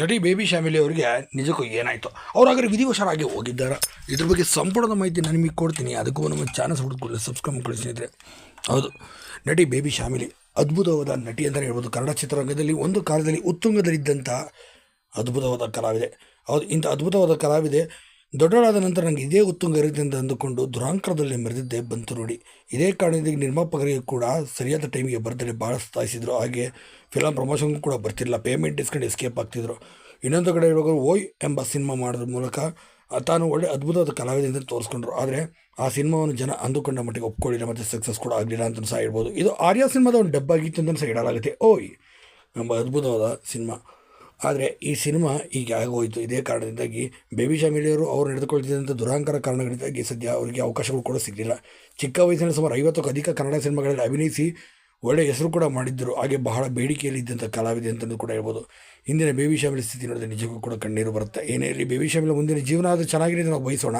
ನಟಿ ಬೇಬಿ ಶ್ಯಾಮಿಲಿ ಅವರಿಗೆ ನಿಜಕ್ಕೂ ಏನಾಯಿತು? ಅವ್ರು ಹಾಗಾದ್ರೆ ವಿಧಿವಶರಾಗಿ ಹೋಗಿದ್ದಾರೆ? ಇದ್ರ ಬಗ್ಗೆ ಸಂಪೂರ್ಣ ಮಾಹಿತಿ ನಾನು ನಿಮಗೆ ಕೊಡ್ತೀನಿ. ಅದಕ್ಕೂ ನಮ್ಮ ಚಾನಲ್ ಹುಡುಕೊಳ್ಳಿ ಸಬ್ಸ್ಕ್ರೈಬ್ ಮಾಡ್ಕೊಳ್ಳಿ ಹೌದು. ನಟಿ ಬೇಬಿ ಶ್ಯಾಮಿಲಿ ಅದ್ಭುತವಾದ ನಟಿ ಅಂತಲೇ ಹೇಳ್ಬೋದು. ಕನ್ನಡ ಚಿತ್ರರಂಗದಲ್ಲಿ ಒಂದು ಕಾಲದಲ್ಲಿ ಉತ್ತುಂಗದಲ್ಲಿದ್ದಂಥ ಅದ್ಭುತವಾದ ಕಲಾವಿದೆ. ಹೌದು, ಇಂಥ ಅದ್ಭುತವಾದ ಕಲಾವಿದೆ ದೊಡ್ಡವಳಾದ ನಂತರ ನನಗೆ ಇದೇ ಉತ್ತುಂಗ ಇರುತ್ತೆ ಅಂತ ಅಂದುಕೊಂಡು ದುರಾಂಕರದಲ್ಲಿ ಮೆರೆದಿದ್ದೆ ಬಂತು ನೋಡಿ. ಇದೇ ಕಾರಣದಿಂದ ನಿರ್ಮಾಪಕರಿಗೆ ಕೂಡ ಸರಿಯಾದ ಟೈಮಿಗೆ ಬರ್ತಾರೆ ಭಾಳ ಸತಾಯಿಸಿದ್ರು ಹಾಗೆ ಫಿಲಮ್ ಪ್ರಮೋಷನ್ ಕೂಡ ಬರ್ತಿರಲಿಲ್ಲ. ಪೇಮೆಂಟ್ ಇಸ್ಕೊಂಡು ಎಸ್ಕೇಪ್ ಆಗ್ತಿದ್ರು. ಇನ್ನೊಂದು ಕಡೆ ಇವಾಗ ಓಯ್ ಎಂಬ ಸಿನಿಮಾ ಮಾಡೋದ್ರ ಮೂಲಕ ತಾನು ಒಳ್ಳೆ ಅದ್ಭುತವಾದ ಕಲಾವಿದ ತೋರಿಸ್ಕೊಂಡ್ರು. ಆದರೆ ಆ ಸಿನಿಮಾವನ್ನು ಜನ ಅಂದುಕೊಂಡ ಮಟ್ಟಿಗೆ ಒಪ್ಕೊಳ್ಳಿಲ್ಲ ಮತ್ತು ಸಕ್ಸಸ್ ಕೂಡ ಆಗಲಿಲ್ಲ ಅಂತ ಸಹ ಹೇಳ್ಬೋದು. ಇದು ಆರ್ಯ ಸಿನಿಮಾದ ಒಂದು ಡಬ್ಬ ಆಗಿತ್ತು ಅಂತ ಸಹ ಇಡಲಾಗುತ್ತೆ ಓಯ್ ಎಂಬ ಅದ್ಭುತವಾದ ಸಿನಿಮಾ ಆದರೆ ಈ ಸಿನಿಮಾ ಈಗ ಆಗೋಯಿತು. ಇದೇ ಕಾರಣದಿಂದಾಗಿ ಬೇಬಿ ಶಾಮಿಲಿಯವರು ಅವರು ನಡೆದುಕೊಳ್ತಿದ್ದಂಥ ದುರಾಂಕರ ಕಾರಣಗಳಿಂದಾಗಿ ಸದ್ಯ ಅವರಿಗೆ ಅವಕಾಶಗಳು ಕೂಡ ಸಿಗಲಿಲ್ಲ. ಚಿಕ್ಕ ವಯಸ್ಸಿನ ಸುಮಾರು ಐವತ್ತಕ್ಕೂ ಅಧಿಕ ಕನ್ನಡ ಸಿನಿಮಾಗಳಲ್ಲಿ ಅಭಿನಯಿಸಿ ಒಳ್ಳೆಯ ಹೆಸರು ಕೂಡ ಮಾಡಿದ್ದರು. ಹಾಗೆ ಬಹಳ ಬೇಡಿಕೆಯಲ್ಲಿ ಇದ್ದಂಥ ಕಲಾವಿದೆ ಅಂತಂದು ಕೂಡ ಹೇಳ್ಬೋದು. ಹಿಂದಿನ ಬೇಬಿ ಶಾಮಿಲಿ ಸ್ಥಿತಿ ನೋಡಿದ್ರೆ ನಿಜಕ್ಕೂ ಕೂಡ ಕಣ್ಣೀರು ಬರುತ್ತೆ? ಏನೇ ಇರಲಿ, ಬೇಬಿ ಶಾಮಿಲಿ ಮುಂದಿನ ಜೀವನ ಅದು ಚೆನ್ನಾಗಿರೋದು ನಾವು ಬಯಸೋಣ.